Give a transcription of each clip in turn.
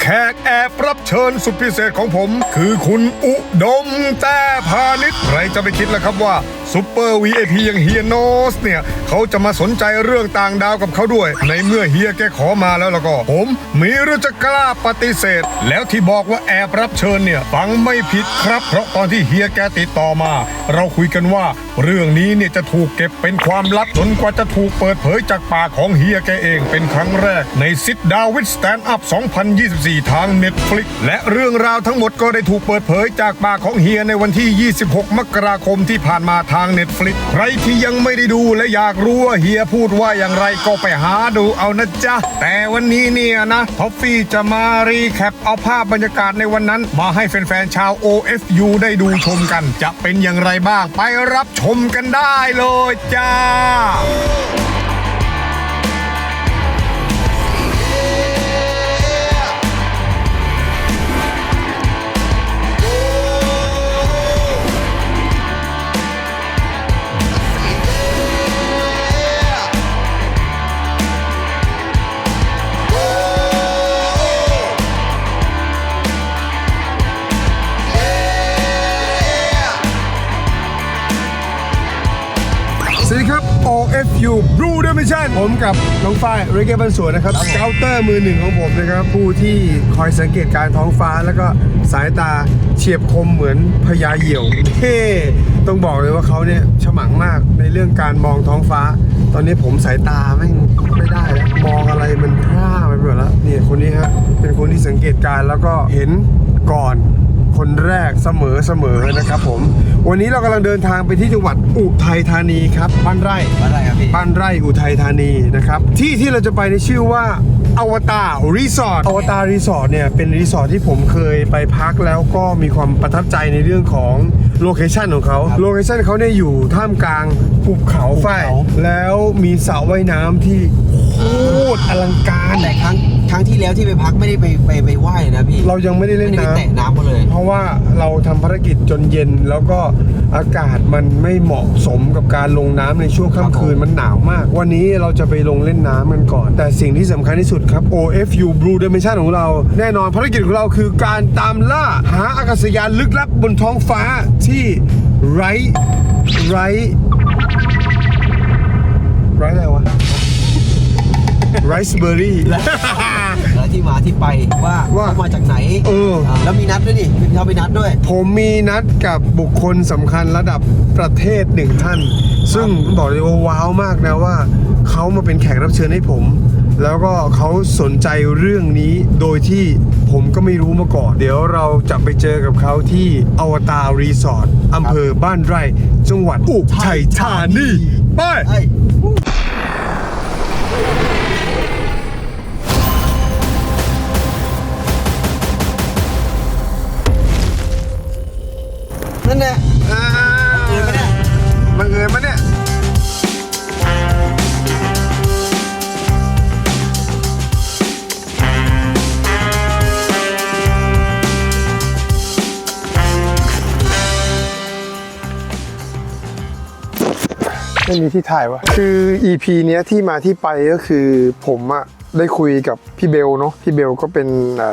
แขกแอบรับเชิญสุดพิเศษของผม คือคุณอุดมแต่พาณิชย์ใครจะไปคิดล่ะครับว่าซูเปอร์ VIP อย่างเฮียโนสเนี่ย เขาจะมาสนใจเรื่องต่างดาวกับเขาด้วย ในเมื่อเฮียแกขอมาแล้วแล้วก็ ผมมีหรือจะกล้าปฏิเสธ แล้วที่บอกว่าแอบรับเชิญเนี่ย ฟังไม่ผิดครับ เพราะตอนที่เฮียแกติดต่อมา เราคุยกันว่า เรื่องนี้เนี่ยจะถูกเก็บเป็นความลับจนกว่าจะถูกเปิดเผยจากปากของเฮียแกเองเป็นครั้งแรก ในซิดดาวิดสแตนด์อัพ 2024 ทาง Netflix และเรื่องราวทั้งหมดก็ได้ถูกเปิดเผยจากปากของเฮียในวันที่ 26 มกราคมที่ผ่านมาทาง Netflix ใครที่ยังไม่ได้ดูและอยากรู้ว่าเฮียพูดว่าอย่างไรก็ไปหาดูเอานะจ๊ะ แต่วันนี้เนี่ยนะท็อฟฟี่จะมารีแคปเอาภาพบรรยากาศในวันนั้น มาให้แฟนๆชาว OFU ได้ดูชมกัน จะเป็นอย่างไรบ้างไปรับชมกันได้เลยจ้า ผมกับน้องฝ้ายเรเกบันสวนนะครับเกลเตอร์มือหนึ่งของผมนะครับ ผู้ที่คอยสังเกตการท้องฟ้าแล้วก็สายตาเฉียบคมเหมือนพญาเหยี่ยวเท่ต้องบอกเลยว่าเขาเนี่ยฉมังมากในเรื่องการมองท้องฟ้า ตอนนี้ผมสายตาแม่ไม่ได้แล้วมองอะไรมันพร่าไปหมดแล้วนี่คนนี้ฮะเป็นคนที่สังเกตการแล้วก็เห็นก่อน คนแรกเสมอเสมอนะครับผม วันนี้เรากำลังเดินทางไปที่จังหวัดอุทัยธานีครับบ้านไร่บ้านไร่ครับพี่บ้านไร่อุทัยธานีนะครับ ที่ที่เราจะไปในชื่อว่า อวตารรีสอร์ทอวตารรีสอร์ทเนี่ยเป็นรีสอร์ทที่ผมเคยไปพักแล้วก็มีความประทับใจในเรื่องของโลเคชันของเขาโลเคชันเขาเนี่ยอยู่ท่ามกลางภูเขาไฟแล้วมีสระว่ายน้ำที่โคตรอลังการ แต่ครั้งครั้งที่แล้วที่ไปพักไม่ได้ไปไปไปไหว้นะพี่เรายังไม่ได้เล่นไม่ได้ไปน้ำ แตะน้ำมาเลย เพราะว่าเราทำภารกิจจนเย็นแล้วก็อากาศมันไม่เหมาะสมกับการลงน้ำในช่วงค่ำคืนครับผม มันหนาวมาก วันนี้เราจะไปลงเล่นน้ำกันก่อน แต่สิ่งที่สำคัญที่สุดครับ OFU Blue Dimension ของเรา แน่นอนภารกิจของเราคือการตามล่าหาอากาศยานลึกลับบนท้องฟ้าที่ไร้ไร้ไร้อะไรวะไรซ์เบอร์รี่ แล้วที่มาที่ไปว่าว่าเขามาจากไหนเออาแล้วมีนัดด้วยนี่พี่เขาไปนัดด้วย ผมมีนัดกับบุคคลสำคัญระดับประเทศหนึ่งท่าน ซึ่งบอกเลยว่าว้าวมากนะว่า เขามาเป็นแขกรับเชิญให้ผม แล้วก็เขาสนใจเรื่องนี้โดยที่ผมก็ไม่รู้มาก่อน เดี๋ยวเราจะไปเจอกับเขาที่อวตารรีสอร์ทอำเภอบ้านไร่ จังหวัดอุทัยธานีไปเอ้ยนั่นแหละอ่าเจอไหมเนี่ยบังเอิญมะเนี่ย ไม่มีที่ถ่ายวะคือ EP เนี้ยที่มาที่ไปก็คือผมอะ ได้คุยกับพี่เบลเนาะพี่เบลก็เป็น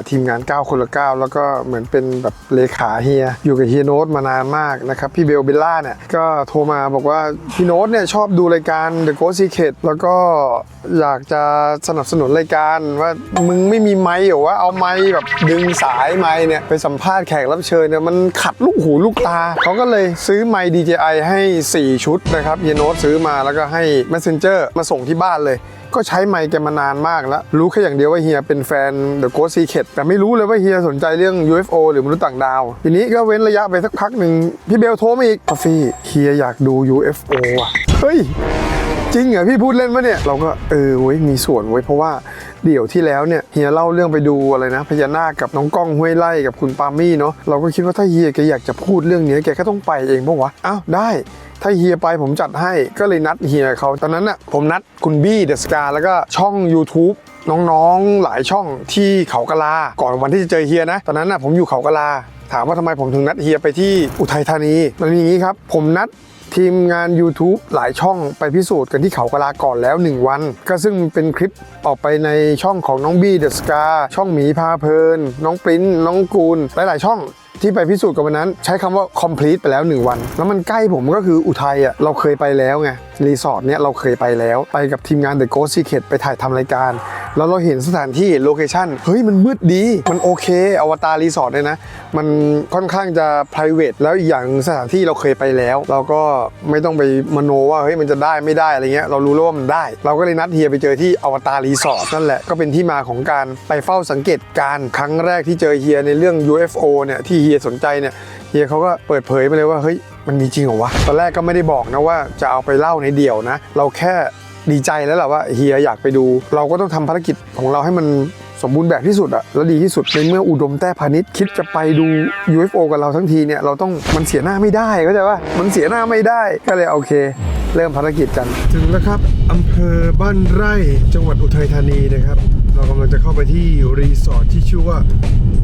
ทีมงาน 9 คนละ 9 แล้วก็เหมือนเป็นแบบเลขาเฮีย อยู่กับเฮียโน้ตมานานมากนะครับ พี่เบลเบลล่าเนี่ยก็โทรมาบอกว่า พี่โน้ตเนี่ยชอบดูรายการ The Ghost Secret แล้วก็อยากจะสนับสนุนรายการว่ามึงไม่มีไมค์เหรอว่าเอาไมค์แบบดึงสายไมค์เนี่ยไปสัมภาษณ์แขกรับเชิญเนี่ยมันขัดลูกหูลูกตาเขาก็เลยซื้อไมค์ DJI ให้ 4 ชุดนะครับเฮียโน้ตซื้อมาแล้วก็ให้ Messenger มาส่งที่บ้านเลย ก็ใช้ไมค์แกมานานมากแล้ว รู้แค่อย่างเดียวว่าเฮียเป็นแฟน The Ghost Secret แต่ไม่รู้เลยว่าเฮียสนใจเรื่อง UFO หรือมนุษย์ต่างดาว ทีนี้ก็เว้นระยะไปสักพักหนึ่งพี่เบลโทรมาอีกคอฟฟี่เฮียอยากดู UFO อะเฮ้ยจริงเหรอพี่พูดเล่นปะเนี่ยเราก็เออเว้ยมีส่วนเว้ยเพราะว่าเดี๋ยวที่แล้วเนี่ยเฮียเล่าเรื่องไปดูอะไรนะพญานาคกับน้องก้องห้วยไล่กับคุณปามี่เนาะเราก็คิดว่าถ้าเฮียแกอยากจะพูดเรื่องนี้แกก็ต้องไปเองปะวะอ้าวได้ ถ้าเฮียไปผมจัดให้ก็เลยนัดเฮียเขาตอนนั้นน่ะผมนัดคุณบี้เดอะสกาแล้วก็ช่อง YouTube น้องๆหลายช่องที่เขากะลา ก่อนวันที่จะเจอเฮียนะ ตอนนั้นน่ะผมอยู่เขากะลา ถามว่าทำไมผมถึงนัดเฮียไปที่อุทัยธานี มันมีอย่างนี้ครับ ผมนัดทีมงาน YouTube หลายช่องไปพิสูจน์กันที่เขากะลาก่อนแล้ว 1 วัน ก็ซึ่งเป็นคลิปออกไปในช่องของน้องบี้เดอะสกาช่องหมีพาเพลิน น้องปริ้นน้องกูลหลายๆช่อง ที่ไปพิสูจน์กับวันนั้น ใช้คำว่า complete ไปแล้ว 1 วัน แล้วมันใกล้ผมก็คืออุทัยอะเราเคยไปแล้วไง รีสอร์ทเนี้ยเราเคยไปแล้ว ไปกับทีมงาน The Ghost Secret ไปถ่ายทำรายการ แล้วเราเห็นสถานที่โลเคชั่นเฮ้ยมันมืดดี มันโอเค อวตารรีสอร์ทเนี่ยนะ มันค่อนข้างจะ p r i v a t แล้วอีกอย่างสถานที่เราเคยไปแล้ว เราก็ไม่ต้องไปมโนว่าเฮ้ยมันจะได้ไม่ได้อะไรเงี้ยเรารู้แล้วว่ามันได้ เราก็เลยนัดเฮียไปเจอที่อวตารรีสอร์ทนั่นแหละก็เป็นที่มาของการไปเฝ้าสังเกตการครั้งแรกที่เจอเฮียในเรื่อง UFO เนี่ยที่เฮียสนใจเนี่ยเฮียเขาก็เปิดเผยไปเลยว่าเฮ้ย มันมีจริงเหรอวะ ตอนแรกก็ไม่ได้บอกนะว่าจะเอาไปเล่าในเดี่ยวนะ เราแค่ดีใจแล้วแหละว่าเฮียอยากไปดู เราก็ต้องทำภารกิจของเราให้มันสมบูรณ์แบบที่สุดอะแล้วดีที่สุดในเมื่ออุดมแต้พาณิชย์คิดจะไปดู UFO กับเราทั้งทีเนี่ยเราต้องมันเสียหน้าไม่ได้ก็จว่ามันเสียหน้าไม่ได้ก็เลยโอเค เริ่มภารกิจกัน ถึงแล้วครับอำเภอบ้านไร่จังหวัดอุทัยธานีนะครับ เรากำลังจะเข้าไปที่รีสอร์ทที่ชื่อว่า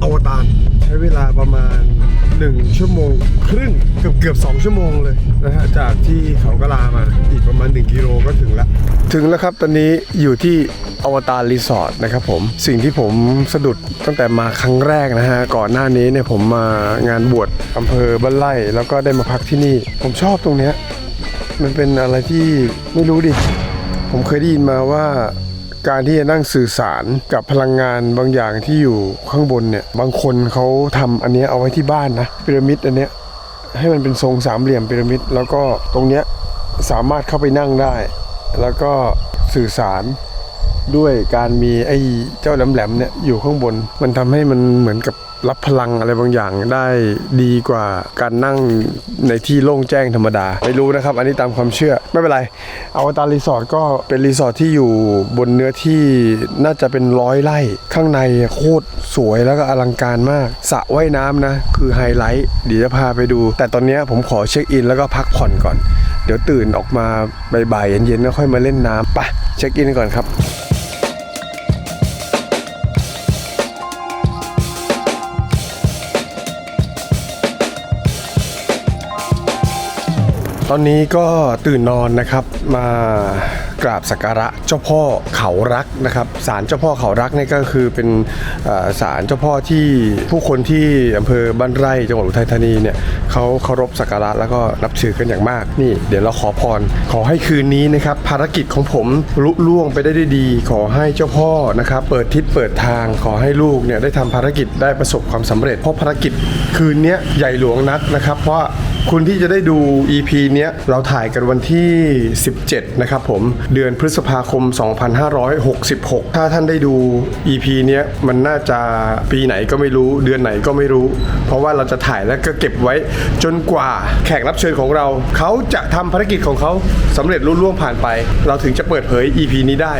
อวตารใช้เวลาประมาณ 1 ชั่วโมงครึ่งเกือบเกือบ2ชั่วโมงเลยนะฮะจากที่เขากะลามาอีกประมาณ 1 กิโลก็ถึงแล้วถึงแล้วครับตอนนี้อยู่ที่อวตารรีสอร์ทนะครับผมสิ่งที่ผมสะดุดตั้งแต่มาครั้งแรกนะฮะก่อนหน้านี้เนี่ยผมมางานบวชอำเภอบ้านไร่แล้วก็ได้มาพักที่นี่ ผมชอบตรงเนี้ยมันเป็นอะไรที่ไม่รู้ดิผมเคยได้ยินมาว่า การที่จะนั่งสื่อสารกับพลังงานบางอย่างที่อยู่ข้างบนเนี่ย บางคนเขาทำอันเนี้ยเอาไว้ที่บ้านนะพีระมิดอันเนี้ยให้มันเป็นทรงสามเหลี่ยมพีระมิด แล้วก็ตรงเนี้ยสามารถเข้าไปนั่งได้ แล้วก็สื่อสาร ด้วยการมีไอ้เจ้าแหลมๆเนี่ยอยู่ข้างบน มันทำให้มันเหมือนกับรับพลังอะไรบางอย่างได้ดีกว่าการนั่งในที่โล่งแจ้งธรรมดา ไม่รู้นะครับ อันนี้ตามความเชื่อไม่เป็นไรอวตารรีสอร์ทก็เป็นรีสอร์ทที่อยู่บนเนื้อที่น่าจะเป็นร้อยไร่ข้างในโคตรสวยแล้วก็อลังการมากสระว่ายน้ำนะ คือไฮไลท์เดี๋ยวจะพาไปดู แต่ตอนนี้ผมขอเช็คอินแล้วก็พักผ่อนก่อน เดี๋ยวตื่นออกมาบ่ายๆเย็นๆก็ค่อยมาเล่นน้ำไปเช็คอินก่อนครับ ตอนนี้ก็ตื่นนอนนะครับมา กราบสักการะเจ้าพ่อเขารักนะครับศาลเจ้าพ่อเขารักนี่ก็คือเป็นศาลเจ้าพ่อที่ผู้คนที่อำเภอบ้านไร่จังหวัดอุทัยธานีเนี่ยเขาเคารพสักการะแล้วก็นับถือกันอย่างมากนี่ เดี๋ยวเราขอพร ขอให้คืนนี้นะครับภารกิจของผมลุล่วงไปได้ด้วยดี ขอให้เจ้าพ่อนะครับเปิดทิศเปิดทาง ขอให้ลูกเนี่ยได้ทำภารกิจได้ประสบความสำเร็จ เพราะภารกิจคืนนี้ใหญ่หลวงนักนะครับเพราะคุณที่จะได้ดู EP เนี้ยเราถ่ายกันวันที่ 17 นะครับผมเดือนพฤษภาคม 2566 ถ้าท่านได้ดู EP เนี้ยมันน่าจะปีไหนก็ไม่รู้เดือนไหนก็ไม่รู้ เพราะว่าเราจะถ่ายแล้วก็เก็บไว้ จนกว่าแขกรับเชิญของเรา เขาจะทำภารกิจของเขาสำเร็จรุ่ล่วงผ่านไป เราถึงจะเปิดเผย EP นี้ได้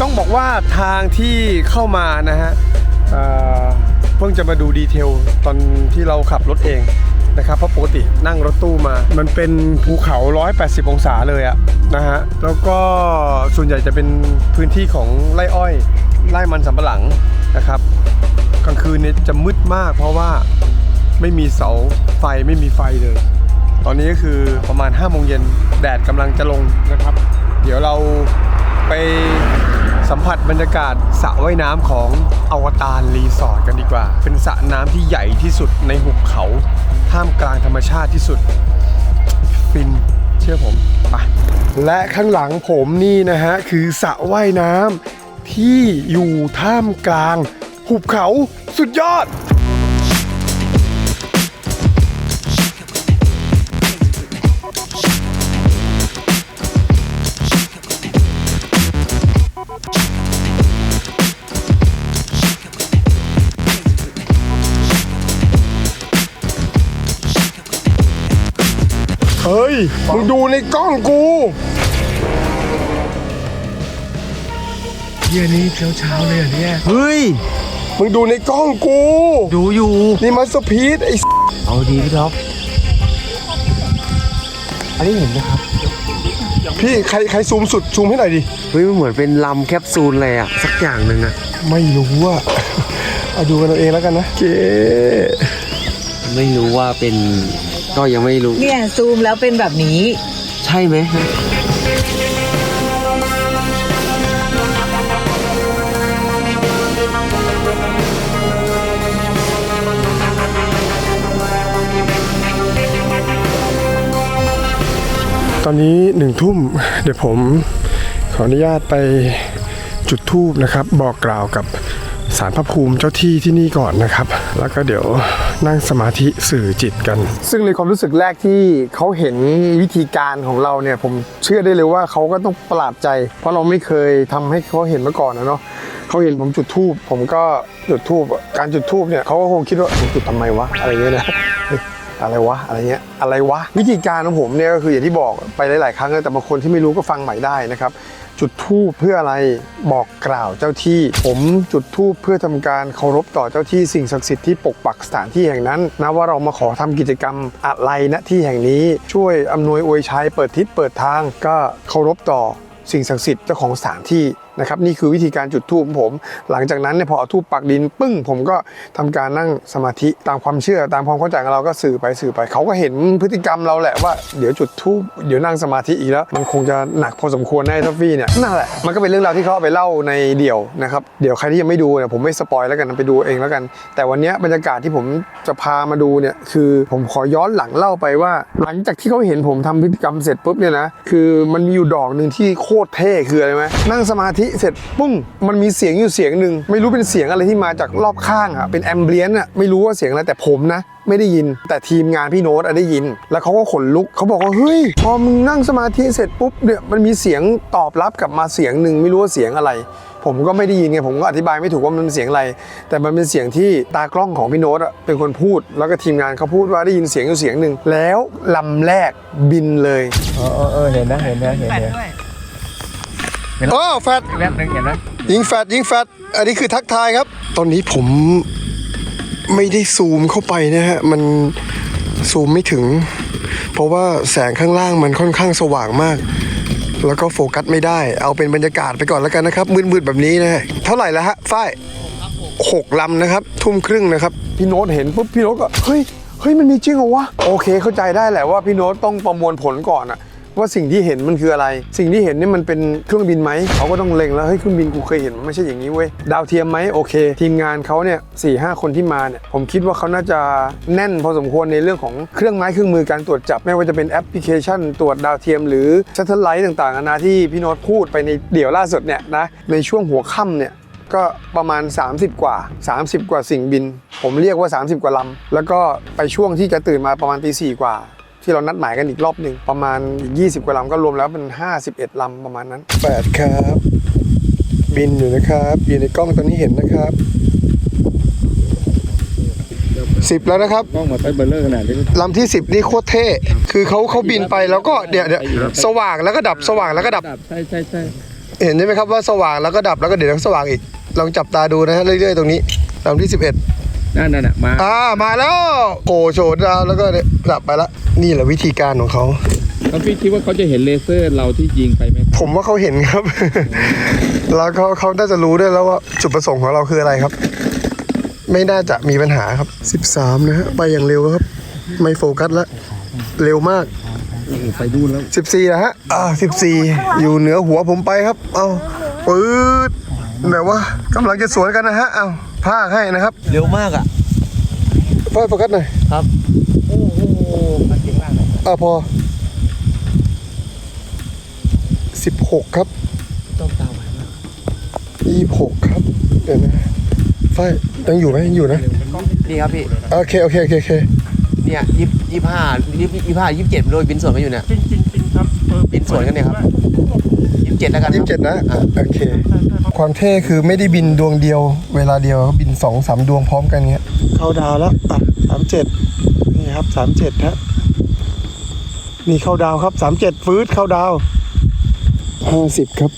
ต้องบอกว่าทางที่เข้ามานะฮะ เพิ่งจะมาดูดีเทลตอนที่เราขับรถเองนะครับเพราะปกตินั่งรถตู้มา มันเป็นภูเขา 180 องศาเลยอะนะฮะแล้วก็ส่วนใหญ่จะเป็นพื้นที่ของไร่อ้อยไร่มันสำปะหลังนะครับกลางคืนเนี่ยจะมืดมาก เพราะว่าไม่มีเสาไฟไม่มีไฟเลย ตอนนี้ก็คือประมาณ5โมงเย็นแดดกำลังจะลงนะครับ เดี๋ยวเราไป สัมผัสบรรยากาศสระว่ายน้ำของอวตารรีสอร์ทกันดีกว่า เป็นสระน้ำที่ใหญ่ที่สุดในหุบเขา ท่ามกลางธรรมชาติที่สุด ฟินเชื่อผมไปและข้างหลังผมนี่นะฮะ คือสระว่ายน้ำที่อยู่ท่ามกลางหุบเขาสุดยอด มึงดูในกล้องกูเฮียนี้เช้าเช้าๆเลยเหรอเนี่ยเฮ้ย มึงดูในกล้องกู ดูอยู่ นี่มาสพีทไอ้เอาดีพี่ท็อปอันนี้เห็นไหมครับ พี่ใครใครซูมสุดซูมให้หน่อยดิ เฮ้ยมันเหมือนเป็นลำแคปซูลเลยอะสักอย่างหนึ่งอะไม่รู้ว่าเอาดูกันเอาเองแล้วกันนะเจ๊ไม่รู้ว่าเป็น ก็ยังไม่รู้ เนี่ยซูมแล้วเป็นแบบนี้ ใช่ไหมตอนนี้หนึ่งทุ่มเดี๋ยวผมขออนุญาตไปจุดธูปนะครับ บอกกล่าวกับสารพระภูมิเจ้าที่ที่นี่ก่อนนะครับ แล้วก็เดี๋ยว นั่งสมาธิสื่อจิตกัน ซึ่งในความรู้สึกแรกที่เขาเห็นวิธีการของเราเนี่ย ผมเชื่อได้เลยว่าเขาก็ต้องประหลาดใจ เพราะเราไม่เคยทำให้เขาเห็นมาก่อนนะเนาะเขาเห็นผมจุดธูปผมก็จุดธูปการจุดธูปเนี่ยเขาก็คงคิดว่าผมจุดทำไมวะอะไรเงี้ยนะอะไรวะอะไรเงี้ยอะไรวะวิธีการของผมเนี่ยก็คืออย่างที่บอกไปหลาย ๆ ครั้งแต่บางคนที่ไม่รู้ก็ฟังใหม่ได้นะครับ จุดธูปเพื่ออะไรบอกกล่าวเจ้าที่ ผมจุดธูปเพื่อทำการเคารพต่อเจ้าที่สิ่งศักดิ์สิทธิ์ที่ปกปักสถานที่แห่งนั้นนะว่าเรามาขอทำกิจกรรมอะไรณที่แห่งนี้ช่วยอำนวยอวยชัยเปิดทิศเปิดทาง ก็เคารพต่อสิ่งศักดิ์สิทธิ์เจ้าของสถานที่ นะครับนี่คือวิธีการจุดธูปของผม หลังจากนั้นเนี่ยพอเอาธูปปักดินปึ้งผมก็ทำการนั่งสมาธิตามความเชื่อตามความเข้าใจของเราก็สื่อไปสื่อไปเขาก็เห็นพฤติกรรมเราแหละว่าเดี๋ยวจุดธูปเดี๋ยวนั่งสมาธิอีกแล้ว มันคงจะหนักพอสมควรแน่ทัฟฟี่เนี่ยนั่นแหละมันก็เป็นเรื่องราวที่เขาเอาไปเล่าในเดี่ยวนะครับเดี๋ยวใครที่ยังไม่ดูเนี่ยผมไม่สปอยแล้วกันไปดูเองแล้วกัน แต่วันนี้บรรยากาศที่ผมจะพามาดูเนี่ยคือผมขอย้อนหลังเล่าไปว่า หลังจากที่เขาเห็นผมทำพฤติกรรมเสร็จปุ๊บเนี่ยนะคือมันมีอยู่ดอกหนึ่งที่โคตรเท่คืออะไรไหมนั่งสมาธิเสร็จปุ้งมันมีเสียงอยู่เสียงหนึ่งไม่รู้เป็นเสียงอะไรที่มาจากรอบข้างอะเป็นแอมเบียนอะไม่รู้ว่าเสียงอะไรแต่ผมนะไม่ได้ยินแต่ทีมงานพี่โน้ตอะได้ยิน แล้วเขาก็ขนลุกเขาบอกว่าเฮ้ยพอมึงนั่งสมาธิเสร็จปุ๊บเนี่ยมันมีเสียงตอบรับกลับมาเสียงหนึ่งไม่รู้ว่าเสียงอะไร ผมก็ไม่ได้ยินไงผมก็อธิบายไม่ถูกว่ามันเป็นเสียงอะไร แต่มันเป็นเสียงที่ตากล้องของพี่โน้ตอะเป็นคนพูด แล้วก็ทีมงานเขาพูดว่าได้ยินเสียงอยู่เสียงหนึ่งแล้วลำแรกบินเลยเออเออเออเห็นนะเห็นนะเห็นเห็น โอ้แฟดแวบนึงเห็นนะยิงแฟดยิงแฟดอันนี้คือทักทายครับ ตอนนี้ผมไม่ได้ซูมเข้าไปนะฮะ มันซูมไม่ถึง เพราะว่าแสงข้างล่างมันค่อนข้างสว่างมาก แล้วก็โฟกัสไม่ได้ เอาเป็นบรรยากาศไปก่อนแล้วกันนะครับ มืดๆแบบนี้นะฮะเท่าไหร่แล้วฮะฝ้ายหกลำนะครับ ทุ่มครึ่งนะครับ พี่โน้ตเห็นปุ๊บพี่โน้ตก็เฮ้ยเฮ้ยมันมีจริงเหรอวะโอเคเข้าใจได้แหละว่าพี่โน้ตต้องประมวลผลก่อนอะ ว่าสิ่งที่เห็นมันคืออะไร สิ่งที่เห็นนี่มันเป็นเครื่องบินไหมเขาก็ต้องเล็งแล้วเฮ้ยเครื่องบินกูเคยเห็นมันไม่ใช่อย่างนี้เว้ยดาวเทียมไหมโอเค ทีมงานเขาเนี่ยสี่ห้าคนที่มาเนี่ยผมคิดว่าเขาน่าจะแน่นพอสมควรในเรื่องของเครื่องไม้เครื่องมือการตรวจจับไม่ว่าจะเป็นแอปพลิเคชัน ตรวจดาวเทียม หรือซัตเทอร์ไลท์ต่างๆนานาที่พี่โน้ตพูดไปในเดี่ยวล่าสุดเนี่ยนะในช่วงหัวค่ำเนี่ยก็ประมาณ 30 กว่า 30 กว่าสิ่งบิน ผมเรียกว่า 30 กว่าลำ แล้วก็ไปช่วงที่จะตื่นมาประมาณตีสี่กว่า ที่เรานัดหมายกันอีกรอบหนึ่งประมาณอีก 20 กว่าลำก็รวมแล้วเป็น 51ลำประมาณนั้น 8 ครับ บินอยู่นะครับอยู่ในกล้องตอนนี้เห็นนะครับ10แล้วนะครับกล้องมาไปเบลเลอร์ขนาดนี้ลำที่10นี่โคตรเท่ คือเขาเขาบินไปแล้วก็เดี๋ยวเดี๋ยวสว่างแล้วก็ดับสว่างแล้วก็ดับ ใช่ใช่ใช่เห็นใช่ไหมครับว่าสว่างแล้วก็ดับแล้วก็เดี๋ยวสว่างอีก ลองจับตาดูนะฮะเรื่อยๆตรงนี้ลำที่11 นั่นน่ะมาอ่ามาแล้วโผล่โฉดดาวแล้วก็เนี่ยดับไปละนี่แหละวิธีการของเขาแล้วพี่คิดว่าเขาจะเห็นเลเซอร์เราที่ยิงไปไหมผมว่าเขาเห็นครับ แล้วเขาเขาน่าจะรู้ด้วยแล้วว่าจุดประสงค์ของเราคืออะไรครับ ไม่น่าจะมีปัญหาครับ 13 นะฮะไปอย่างเร็วครับ ไม่โฟกัสแล้วเร็วมาก ไปดูแล้ว 14นะฮะอ่า14 อยู่เหนือหัวผมไปครับ เอาปื๊ดแบบว่ากำลังจะสวนกันนะฮะเอา พากให้นะครับเร็วมากอะไฟโฟกัสหน่อยครับโอ้โหอ่าพอ16ครับต้องตามไปมาก26ครับเดี๋ยวนะไฟยังอยู่ไหมยังอยู่นะนี่ครับพี่โอเคโอเคโอเคโอเคเนี่ยยี่ยี่ห้ายี่ยี่ห้ายี่สิบเจ็ดโดยบินสวนกันอยู่เนี่ยจริงจริงจริงครับเออบินสวนกันเนี่ยครับยี่สิบ เจ็ดแล้วกันยี่สิบเจ็ดนะอะโอเค ความเท่คือไม่ได้บินดวงเดียว เวลาเดียวบินสองสามดวงพร้อมกันเงี้ย เข้าดาวแล้วอะสามเจ็ดนี่ครับสามเจ็ดฮะนี่เข้าดาวครับสามเจ็ดฟื้นเข้าดาวห้าสิบครับ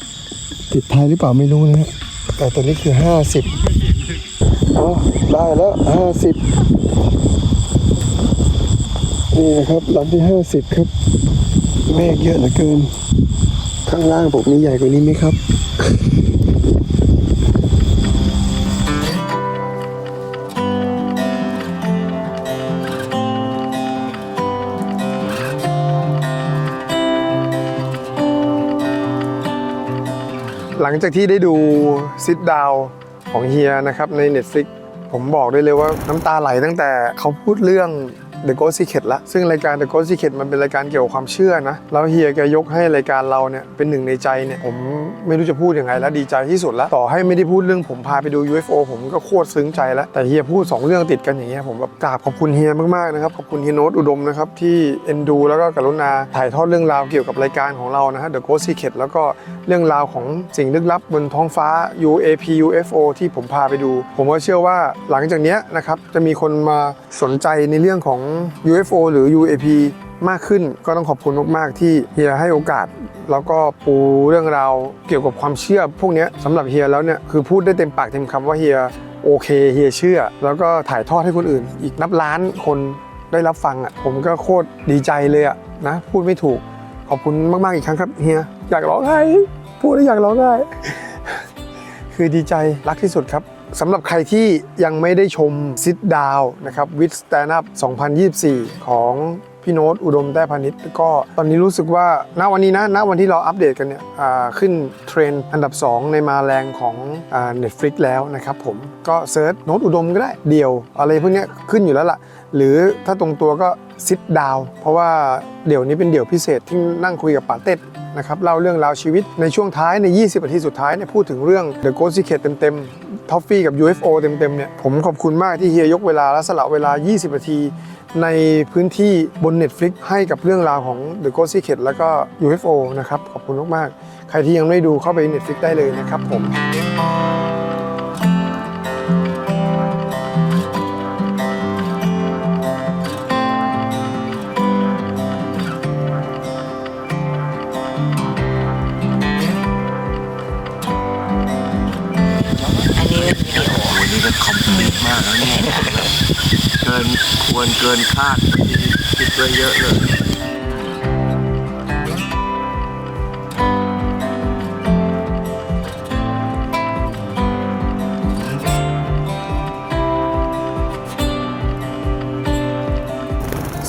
ติดท้ายหรือเปล่าไม่รู้นะฮะแต่ตัวนี้คือห้าสิบอ๋อได้แล้วห้าสิบนี่นะครับลำที่ห้าสิบครับเมฆเยอะเหลือเกิน ข้างล่างผมมีใหญ่กว่านี้ไหมครับหลังจากที่ได้ดูซิดดาวของเฮียนะครับใน Netflix ผมบอกได้เลยว่าน้ำตาไหลตั้งแต่เขาพูดเรื่อง The Ghost Secret ละ ซึ่งรายการ The Ghost Secret มันเป็นรายการเกี่ยวกับความเชื่อนะ แล้วเฮียแกยกให้รายการเราเนี่ยเป็นหนึ่งในใจเนี่ยผมไม่รู้จะพูดยังไงแล้วดีใจที่สุดแล้ว ต่อให้ไม่ได้พูดเรื่องผมพาไปดู UFO ผมก็โคตรซึ้งใจแล้ว แต่เฮียพูด 2 เรื่องติดกันอย่างเงี้ยผมแบบกราบขอบคุณเฮียมากๆนะครับขอบคุณเฮียโนตอุดมนะครับที่เอ็นดูแล้วก็กรุณาถ่ายทอดเรื่องราวเกี่ยวกับรายการของเรานะฮะ The Ghost Secret แล้วก็เรื่องราวของสิ่งลึกลับบนท้องฟ้า UAP UFO ที่ผมพาไปดู ผมก็เชื่อว่าหลังจากเนี้ยนะครับจะมีคนมาสนใจในเรื่องของ UFO หรือ UAP มากขึ้นก็ต้องขอบคุณมาก ๆ ที่เฮียให้โอกาส แล้วก็ปูเรื่องราวเกี่ยวกับความเชื่อพวกนี้สำหรับเฮียแล้วเนี่ยคือพูดได้เต็มปากเต็มคำว่าเฮียโอเคเฮียเชื่อ แล้วก็ถ่ายทอดให้คนอื่น อีกนับล้านคนได้รับฟังอะผมก็โคตรดีใจเลยอะนะพูดไม่ถูกขอบคุณมาก ๆ อีกครั้งครับเฮียอยากร้องไห้พูดแล้วอยากร้องไห้คือดีใจรักที่สุดครับ สำหรับใครที่ยังไม่ได้ชมซิดดาวนะครับวิดสแตนด์อัพ2024 ของพี่โน้ตอุดมแต้พานิชก็ตอนนี้รู้สึกว่าณวันนี้นะณวันที่เราอัปเดตกันเนี่ยขึ้นเทรนด์อันดับ 2 ในมาแรงของอ่า Netflix แล้วนะครับผมก็เซิร์ชโน้ตอุดมก็ได้เดี่ยวอะไรพวกนี้ขึ้นอยู่แล้วล่ะ หรือถ้าตรงตัวก็ ซิดดาวเพราะว่าเดี่ยวนี้เป็นเดี่ยวพิเศษที่นั่งคุยกับป๋าเต็ดนะครับเล่าเรื่องราวชีวิตในช่วงท้ายใน 20นาทีสุดท้ายเนี่ยพูดถึงเรื่อง The Ghost Secret เต็มๆท็อฟฟี่กับ UFO เต็มๆเนี่ยผมขอบคุณมากที่เฮียยกเวลาและสละเวลา 20นาทีในพื้นที่บน Netflix ให้กับเรื่องราวของ The Ghost Secret แล้วก็ UFO นะครับ ขอบคุณมากๆ ใครที่ยังไม่ดูเข้าไป Netflix ได้เลยนะครับผม มากแล้วเนี่ยเกินควรเกินคาดที่คิดไว้เยอะเลย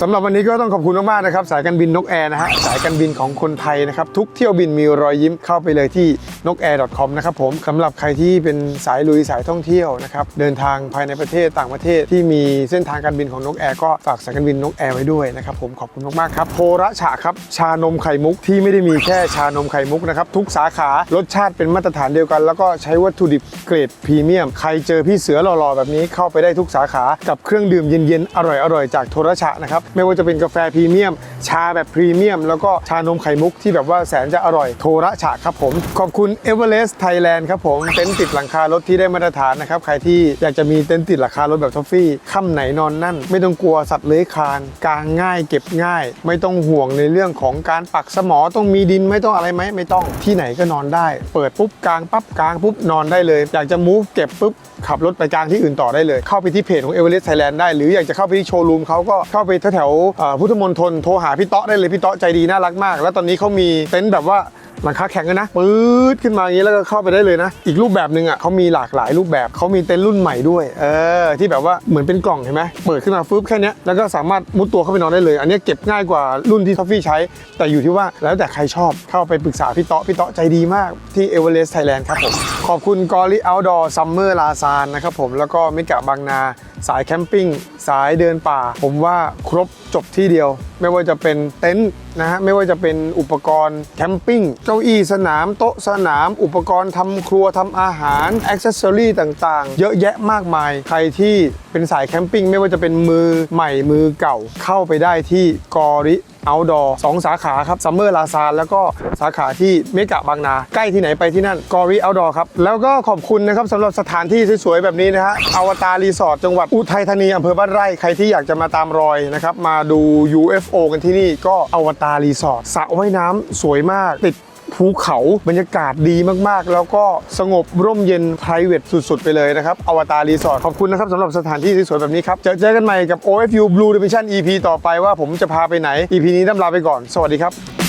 สำหรับวันนี้ก็ต้องขอบคุณมากๆนะครับ สายการบินนกแอร์นะฮะสายการบินของคนไทยนะครับ ทุกเที่ยวบินมีรอยยิ้มเข้าไปเลยที่ nokair.com นะครับผมสำหรับใครที่เป็นสายลุยสายท่องเที่ยวนะครับเดินทางภายในประเทศต่างประเทศที่มีเส้นทางการบินของนกแอร์ก็ฝากสายการบินนกแอร์ไว้ด้วยนะครับผมขอบคุณมากๆครับโทระฉะครับชานมไข่มุกที่ไม่ได้มีแค่ชานมไข่มุกนะครับทุกสาขารสชาติเป็นมาตรฐานเดียวกัน แล้วก็ใช้วัตถุดิบเกรดพรีเมียม ใครเจอพี่เสือหล่อๆแบบนี้เข้าไปได้ทุกสาขากับเครื่องดื่มเย็นๆอร่อยๆจากโทรชะนะครับไม่ว่าจะเป็นกาแฟพรีเมียม ชาแบบพรีเมียม แล้วก็ชานมไข่มุกที่แบบว่าแสนจะอร่อยโทรชะครับผมขอบคุณ e v e r e s t Thailand ครับผมเต็นท์ติดหลังคารถที่ได้มาตรฐานนะครับใครที่อยากจะมีเต็นท์ติดหลังคารถแบบทอฟฟี่ค่ำไหนนอนนั่น ไม่ต้องกลัวสัตว์เลื้อยคลานกางง่ายเก็บง่าย ไม่ต้องห่วงในเรื่องของการปักสมอต้องมีดินไม่ต้องอะไรไหมไม่ต้องที่ไหนก็นอนได้ เปิดปุ๊บกางปั๊บกางปุ๊บนอนได้เลย อยากจะ move เก็บปุ๊บขับรถไปกลางที่อื่นต่อได้เลย เข้าไปที่เพจของ e v e r e s t Thailand ได้ หรืออยากจะเข้าไปที่โชว์รูมเขาก็เข้าไปแถวๆเอ่อพุทธมณฑลโทรหาพี่เตาะได้เลยพี่เตาะใจดีน่ารักมาก แล้วตอนนี้เขามีเต็นท์แบบว่า หลังคาแข็งเลยนะปื๊ดขึ้นมาอย่างนี้แล้วก็เข้าไปได้เลยนะ อีกรูปแบบหนึ่งอะเขามีหลากหลายรูปแบบเขามีเต็นท์รุ่นใหม่ด้วยเออที่แบบว่าเหมือนเป็นกล่องเห็นไหมเปิดขึ้นมาฟึบแค่นี้แล้วก็สามารถมุดตัวเข้าไปนอนได้เลย อันนี้เก็บง่ายกว่ารุ่นที่ทอฟฟี่ใช้ แต่อยู่ที่ว่าแล้วแต่ใครชอบเข้าไปปรึกษาพี่เตาะพี่เตาะใจดีมากที่ e v e r e s t Thailand ครับผมขอบคุณกอริ Outdoor Summer ลาซานนะครับผมแล้วก็มิกะบางนา สายแคมปิ้งสายเดินป่า ผมว่าครบจบที่เดียว ไม่ว่าจะเป็นเต็นท์นะฮะไม่ว่าจะเป็นอุปกรณ์แคมปิ้งเก้าอี้สนาม โต๊ะสนาม อุปกรณ์ทำครัวทำอาหารอ็อกเซอรี่ต่างๆ เยอะแยะมากมาย ใครที่เป็นสายแคมปิ้งไม่ว่าจะเป็นมือใหม่มือเก่าเข้าไปได้ที่กอริ Outdoor สองสาขาครับซัมเมอร์ลาซานแล้วก็สาขาที่เมกะบางนา ใกล้ที่ไหนไปที่นั่นกอรี Outdoor ครับ แล้วก็ขอบคุณนะครับสำหรับสถานที่สวยๆ แบบนี้นะฮะอวตารรีสอร์ทจังหวัดอุทัยธานีอำเภอบ้านไร่ใครที่อยากจะมาตามรอยนะครับมาดู UFO กันที่นี่ก็อวตารรีสอร์ทสระว่ายน้ำสวยมากติด ภูเขาบรรยากาศดีมากๆ แล้วก็สงบร่มเย็น p r i v a t สุดๆ ไปเลยนะครับ อวตารรีสอร์ท ขอบคุณนะครับสำหรับสถานที่สวยๆแบบนี้ครับ เจอเจอกันใหม่กับ OFU Blue Dimension EP ต่อไปว่าผมจะพาไปไหน EP นี้ต้องลาไปก่อน สวัสดีครับ